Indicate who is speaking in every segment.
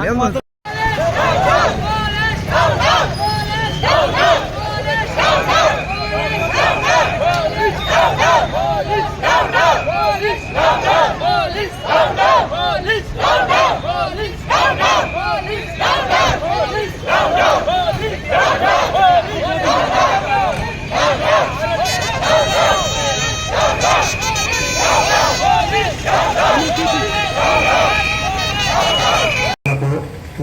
Speaker 1: Mesmo...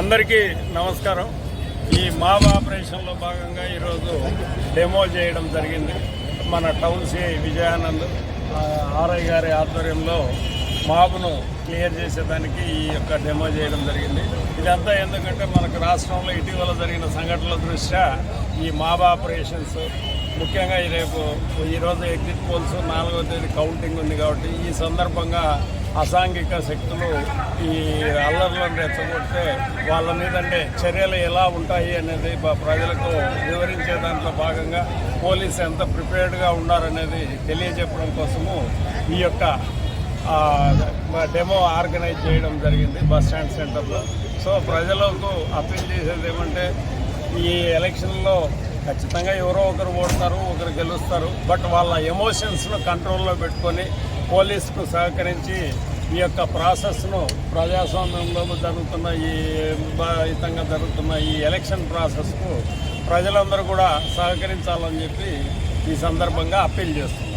Speaker 2: అందరికీ నమస్కారం. ఈ మావ్ ఆపరేషన్లో భాగంగా ఈరోజు డెమో చేయడం జరిగింది. మన టౌన్ సిఐ విజయానంద్ ఆర్ఐ గారి ఆధ్వర్యంలో మాబ్ను క్లియర్ చేసేదానికి ఈ యొక్క డెమో చేయడం జరిగింది. ఇదంతా ఎందుకంటే మనకు రాష్ట్రంలో ఇటీవల జరిగిన సంఘటనల దృష్ట్యా ఈ మాబ్ ఆపరేషన్స్ ముఖ్యంగా ఈ రేపు ఈరోజు ఎగ్జిట్ పోల్స్ నాలుగో తేదీ కౌంటింగ్ ఉంది కాబట్టి ఈ సందర్భంగా అసాంఘిక శక్తులు ఈ అల్లర్లను రెచ్చగొడితే వాళ్ళ మీద అంటే చర్యలు ఎలా ఉంటాయి అనేది ప్రజలకు వివరించే దాంట్లో భాగంగా పోలీసు ఎంత ప్రిపేర్డ్గా ఉన్నారనేది తెలియజెప్పడం కోసము ఈ యొక్క డెమో ఆర్గనైజ్ చేయడం జరిగింది బస్ స్టాండ్ సెంటర్లో. సో ప్రజలకు అప్పీల్ చేసేది ఏమంటే ఈ ఎలక్షన్లో ఖచ్చితంగా ఎవరో ఒకరు ఓడతారు ఒకరు గెలుస్తారు బట్ వాళ్ళ ఎమోషన్స్ను కంట్రోల్లో పెట్టుకొని పోలీసుకు సహకరించి ఈ యొక్క ప్రాసెస్ను ప్రజాస్వామ్యంలో జరుగుతున్న ఈ హితంగా జరుగుతున్న ఈ ఎలక్షన్ ప్రాసెస్కు ప్రజలందరూ కూడా సహకరించాలని చెప్పి ఈ సందర్భంగా అప్పీల్ చేస్తున్నారు